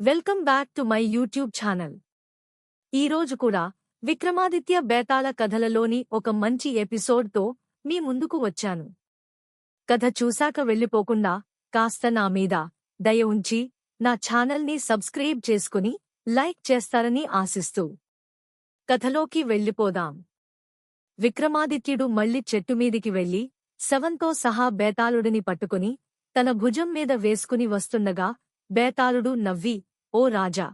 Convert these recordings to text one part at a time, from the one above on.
Welcome back to my YouTube channel. ఈరోజు కూడా విక్రమాదిత్య బేతాళ కథలలోని ఒక మంచి ఎపిసోడ్తో మీ ముందుకు వచ్చాను. కథ చూశాక వెళ్ళిపోకుండా కాస్త నా మీద దయ ఉంచి నా ఛానల్ని సబ్స్క్రైబ్ చేసుకుని లైక్ చేస్తారని ఆశిస్తూ కథలోకి వెళ్ళిపోదాం. విక్రమాదిత్యుడు మళ్ళీ చెట్టుమీదికి వెళ్ళి శవంతో సహా బేతాళుడిని పట్టుకుని తన భుజం మీద వేసుకుని వస్తుండగా బేతాళుడు నవ్వి ఓ రాజా!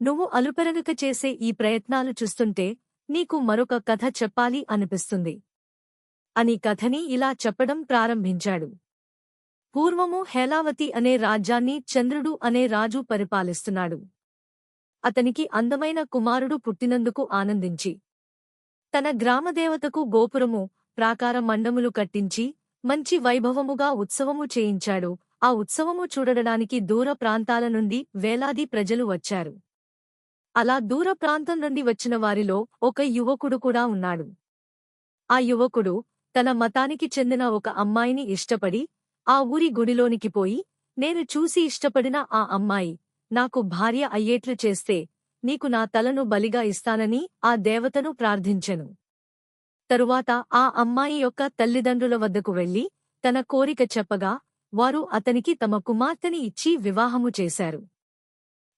నువ్వు అలుపెరగక చేసే ఈ ప్రయత్నాలు చూస్తుంటే నీకు మరొక కథ చెప్పాలి అనిపిస్తుంది. అని కథని ఇలా చెప్పడం ప్రారంభించాడు. పూర్వము హేలావతి అనే రాజ్యాన్ని చంద్రుడు అనే రాజు పరిపాలిస్తున్నాడు. అతనికి అందమైన కుమారుడు పుట్టినందుకు ఆనందించి తన గ్రామదేవతకు గోపురము ప్రాకార మండములు కట్టించి మంచి వైభవముగా ఉత్సవము చేయించాడు ఆ ఉత్సవము చూడడానికి దూర ప్రాంతాల నుండి వేలాది ప్రజలు వచ్చారు. అలా దూర ప్రాంతం నుండి వచ్చిన వారిలో ఒక యువకుడు కూడా ఉన్నాడు. ఆ యువకుడు తన మతానికి చెందిన ఒక అమ్మాయిని ఇష్టపడి ఆ ఊరి గుడిలోనికి పోయి నేను చూసి ఇష్టపడిన ఆ అమ్మాయి నాకు భార్య అయ్యేట్లు చేస్తే నీకు నా తలను బలిగా ఇస్తానని ఆ దేవతను ప్రార్థించెను. తరువాత ఆ అమ్మాయి యొక్క తల్లిదండ్రుల వద్దకు వెళ్ళి తన కోరిక చెప్పగా వారు అతనికి తమ కుమార్తెని ఇచ్చి వివాహము చేశారు.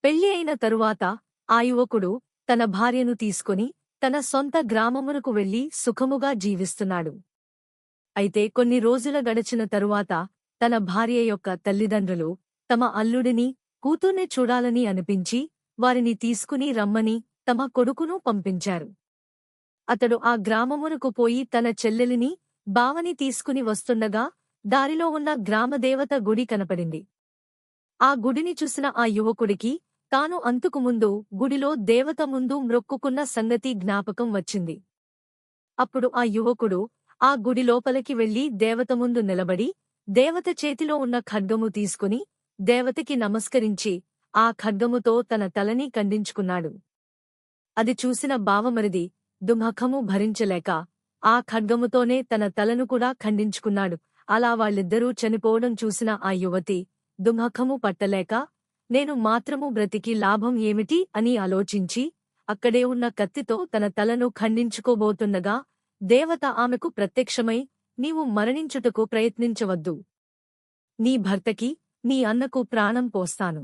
పెళ్ళి అయిన తరువాత ఆ యువకుడు తన భార్యను తీసుకుని తన సొంత గ్రామమునకు వెళ్ళి సుఖముగా జీవిస్తున్నాడు. అయితే కొన్ని రోజుల గడిచిన తరువాత తన భార్య యొక్క తల్లిదండ్రులు తమ అల్లుడిని కూతుర్ని చూడాలని అనిపించి వారిని తీసుకుని రమ్మని తమ కొడుకును పంపించారు. అతడు ఆ గ్రామమునకు పోయి తన చెల్లెలిని బావని తీసుకుని వస్తుండగా దారిలో ఉన్న గ్రామదేవత గుడి కనపడింది. ఆ గుడిని చూసిన ఆ యువకుడికి తాను అంతుకుముందు గుడిలో దేవత ముందు మ్రొక్కుకున్న సంగతి జ్ఞాపకం వచ్చింది. అప్పుడు ఆ యువకుడు ఆ గుడి లోపలికి వెళ్ళి దేవత ముందు నిలబడి దేవత చేతిలో ఉన్న ఖడ్గము తీసుకుని దేవతకి నమస్కరించి ఆ ఖడ్గముతో తన తలని ఖండించుకున్నాడు. అది చూసిన బావమరిది దుమఖము భరించలేక ఆ ఖడ్గముతోనే తన తలను కూడా ఖండించుకున్నాడు. అలా వాళ్ళిద్దరూ చనిపోవడం చూసిన ఆ యువతి దుమఖము పట్టలేక నేను మాత్రము బ్రతికి లాభం ఏమిటి? అని ఆలోచించి అక్కడే ఉన్న కత్తితో తన తలను ఖండించుకోబోతుండగా దేవత ఆమెకు ప్రత్యక్షమై నీవు మరణించుటకు ప్రయత్నించవద్దు. నీ భర్తకి నీ అన్నకు ప్రాణం పోస్తాను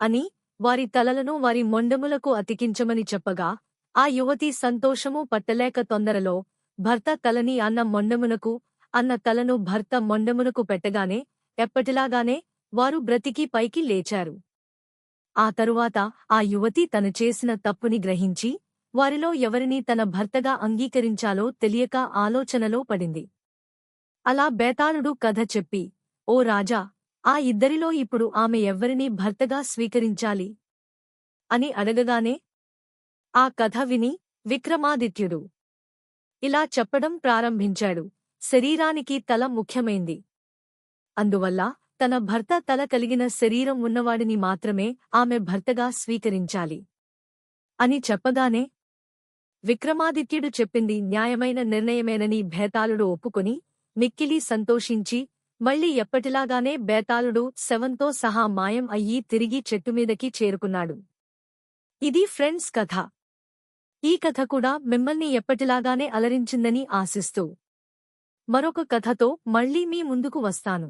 అని వారి తలలను వారి మొండములకు అతికించమని చెప్పగా ఆ యువతి సంతోషము పట్టలేక తొందరలో భర్త తలని అన్న మొండమునకు అన్న తలను భర్త మొండమునకు పెట్టగానే ఎప్పటిలాగానే వారు బ్రతికి పైకి లేచారు. ఆ తరువాత ఆ యువతి తన చేసిన తప్పుని గ్రహించి వారిలో ఎవరిని తన భర్తగా అంగీకరించాలో తెలియక ఆలోచనలో పడింది. అలా బేతాళుడు కథ చెప్పి ఓ రాజా ఆ ఇద్దరిలో ఇప్పుడు ఆమె ఎవ్వరిని భర్తగా స్వీకరించాలి అని అడగగానే ఆ కథ విని విక్రమాదిత్యుడు ఇలా చెప్పడం ప్రారంభించాడు. శరీరానికి తల ముఖ్యమైంది. అందువల్ల తన భర్త తల కలిగిన శరీరం ఉన్నవాడిని మాత్రమే ఆమె భర్తగా స్వీకరించాలి. అని చెప్పగానే విక్రమాదిత్యుడు చెప్పింది న్యాయమైన నిర్ణయమేనని భేతాళుడు ఒప్పుకొని మిక్కిలి సంతోషించి మళ్ళీ ఎప్పటిలాగానే బేతాళుడు శవంతో సహా మాయం అయ్యి తిరిగి చెట్టుమీదకి చేరుకున్నాడు. ఇది ఫ్రెండ్స్ కథ. ఈ కథ కూడా మిమ్మల్ని ఎప్పటిలాగానే అలరించిందని ఆశిస్తూ మరొక కథతో మళ్ళీ మీ ముందుకు వస్తాను.